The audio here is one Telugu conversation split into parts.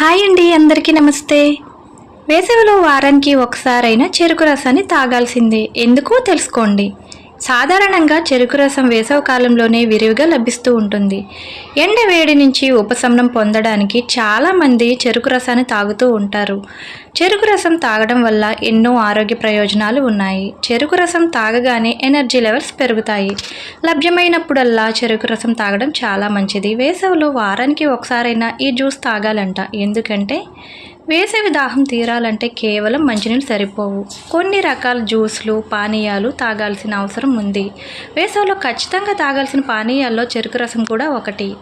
హాయ్ అండి అందరికీ నమస్తే. వేసవిలో వారానికి ఒకసారైనా చెరుకు రసాన్ని తాగాల్సిందే. ఎందుకో తెలుసుకోండి. సాధారణంగా చెరుకు రసం వేసవకాలంలోనే విరివిగా లభిస్తూ ఉంటుంది. ఎండ వేడి నుంచి ఉపశమనం పొందడానికి చాలామంది చెరుకు రసాన్ని తాగుతూ ఉంటారు. చెరుకు రసం తాగడం వల్ల ఎన్నో ఆరోగ్య ప్రయోజనాలు ఉన్నాయి. చెరుకు రసం తాగగానే ఎనర్జీ లెవెల్స్ పెరుగుతాయి. లభ్యమైనప్పుడల్లా చెరుకు రసం తాగడం చాలా మంచిది. వేసవిలో వారానికి ఒకసారైనా ఈ జ్యూస్ తాగాలంట. ఎందుకంటే వేసవి దాహం తీరాలంటే కేవలం మంచినీళ్ళు సరిపోవు. కొన్ని రకాల జ్యూస్లు పానీయాలు తాగాల్సిన అవసరం ఉంది. వేసవిలో ఖచ్చితంగా తాగాల్సిన పానీయాల్లో చెరుకు రసం కూడా ఒకటి.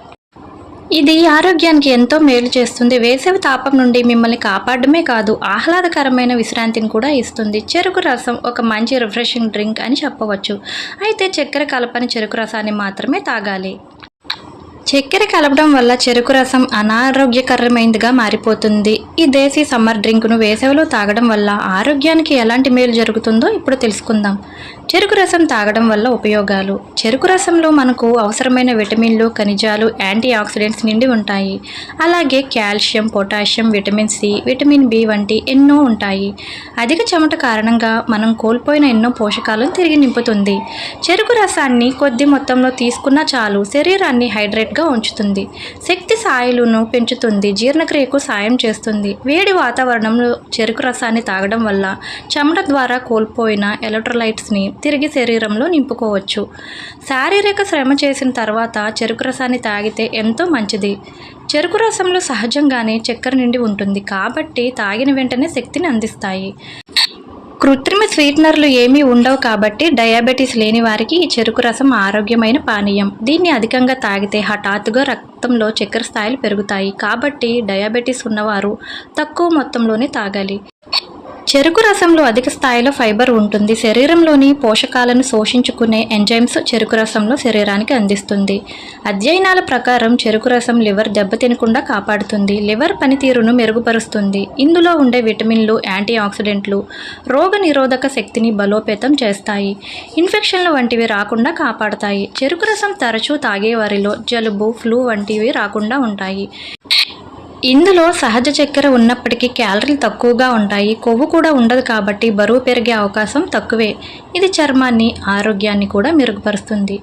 ఇది ఆరోగ్యానికి ఎంతో మేలు చేస్తుంది. వేసవి తాపం నుండి మిమ్మల్ని కాపాడమే కాదు ఆహ్లాదకరమైన విశ్రాంతిని కూడా ఇస్తుంది. చెరుకు రసం ఒక మంచి రిఫ్రెషింగ్ డ్రింక్ అని చెప్పవచ్చు. అయితే చక్కెర కలపని చెరుకు రసాన్ని మాత్రమే తాగాలి. చక్కెర కలపడం వల్ల చెరుకు రసం అనారోగ్యకరమైనదిగా మారిపోతుంది. ఈ దేశీ సమ్మర్ డ్రింక్ను వేసవిలో తాగడం వల్ల ఆరోగ్యానికి ఎలాంటి మేలు జరుగుతుందో ఇప్పుడు తెలుసుకుందాం. చెరుకు రసం తాగడం వల్ల ఉపయోగాలు. చెరుకు రసంలో మనకు అవసరమైన విటమిన్లు ఖనిజాలు యాంటీ ఆక్సిడెంట్స్ నిండి ఉంటాయి. అలాగే calcium potassium vitamin C vitamin B వంటి ఎన్నో ఉంటాయి. అధిక చెమట కారణంగా మనం కోల్పోయిన ఎన్నో పోషకాలను తిరిగి నింపుతుంది. చెరుకు రసాన్ని కొద్ది మొత్తంలో తీసుకున్నా చాలు. శరీరాన్ని హైడ్రేట్ హైడ్రేట్గా ఉంచుతుంది. శక్తి స్థాయిలను పెంచుతుంది. జీర్ణక్రియకు సాయం చేస్తుంది. వేడి వాతావరణంలో చెరుకు రసాన్ని తాగడం వల్ల చెమట ద్వారా కోల్పోయిన ఎలక్ట్రోలైట్స్ని తిరిగి శరీరంలో నింపుకోవచ్చు. శారీరక శ్రమ చేసిన తర్వాత చెరుకు రసాన్ని తాగితే ఎంతో మంచిది. చెరుకు రసంలో సహజంగానే చక్కెర నిండి ఉంటుంది. కాబట్టి తాగిన వెంటనే శక్తిని అందిస్తాయి. కృత్రిమ స్వీట్నర్లు ఏమీ ఉండవు కాబట్టి డయాబెటీస్ లేని వారికి ఈ చెరుకు రసం ఆరోగ్యమైన పానీయం. దీన్ని అధికంగా తాగితే హఠాత్తుగా రక్తంలో చక్కెర స్థాయిలు పెరుగుతాయి. కాబట్టి డయాబెటీస్ ఉన్నవారు తక్కువ మొత్తంలోనే తాగాలి. చెరుకు రసంలో అధిక స్థాయిలో ఫైబర్ ఉంటుంది. శరీరంలోని పోషకాలను శోషించుకునే ఎంజైమ్స్ చెరుకు రసంలో శరీరానికి అందిస్తుంది. అధ్యయనాల ప్రకారం చెరుకు రసం లివర్ దెబ్బతినకుండా కాపాడుతుంది. లివర్ పనితీరును మెరుగుపరుస్తుంది. ఇందులో ఉండే విటమిన్లు యాంటీ ఆక్సిడెంట్లు రోగ నిరోధక శక్తిని బలోపేతం చేస్తాయి. ఇన్ఫెక్షన్లు వంటివి రాకుండా కాపాడతాయి. చెరుకు రసం తరచూ తాగేవారిలో జలుబు ఫ్లూ వంటివి రాకుండా ఉంటాయి. ఇందులో సహజ చక్కెర ఉన్నప్పటికీ క్యాలరీలు తక్కువగా ఉంటాయి. కొవ్వు కూడా ఉండదు కాబట్టి బరువు పెరిగే అవకాశం తక్కువే. ఇది చర్మాన్ని ఆరోగ్యాన్ని కూడా మెరుగుపరుస్తుంది.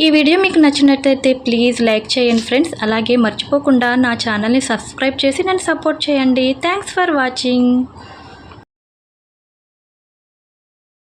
ఈ వీడియో మీకు నచ్చినట్లయితే ప్లీజ్ లైక్ చేయండి ఫ్రెండ్స్. అలాగే మర్చిపోకుండా నా ఛానల్ని సబ్స్క్రైబ్ చేసి నన్ను సపోర్ట్ చేయండి. Thanks for watching.